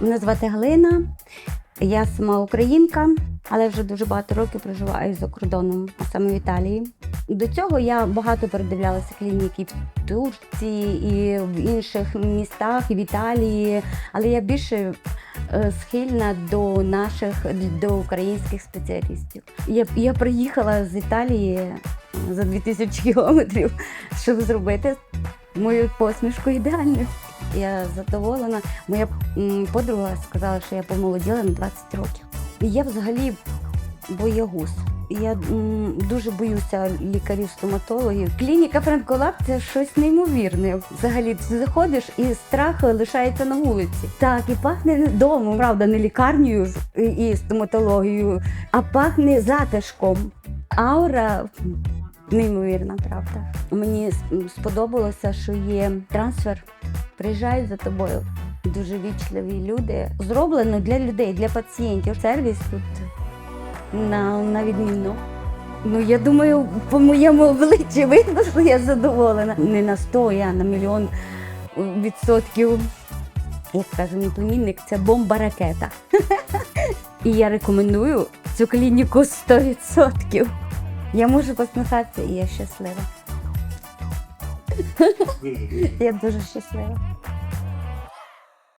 Мене звати Галина. Я сама українка, але вже дуже багато років проживаю за кордоном, а саме в Італії. До цього я багато передивлялася клініки в Турції і в інших містах, і в Італії, але я більше е, схильна до наших, до українських спеціалістів. Я, я приїхала з Італії за 2000 кілометрів, щоб зробити мою посмішку ідеальною. Я задоволена. Моя подруга сказала, що я помолоділа на 20 років. Я взагалі боягуз. Я дуже боюся лікарів-стоматологів. Клініка Франколак це щось неймовірне. Взагалі ти заходиш і страх лишається на вулиці. Так, і пахне не домом, правда, не лікарнею і стоматологією, а пахне затишком. Аура неймовірна, правда. Мені сподобалося, що є трансфер приїжджають за тобою. Дуже вічливі люди. Зроблено для людей, для пацієнтів. Сервіс тут на, на відмінно. Ну, я думаю, по моєму обличчі видно, що я задоволена. Не на 100, я на мільйон відсотків. Як каже мій племінник, це бомба ракета. І я рекомендую цю клініку 100%. Я можу посміхатися і я щаслива. Я дуже щаслива.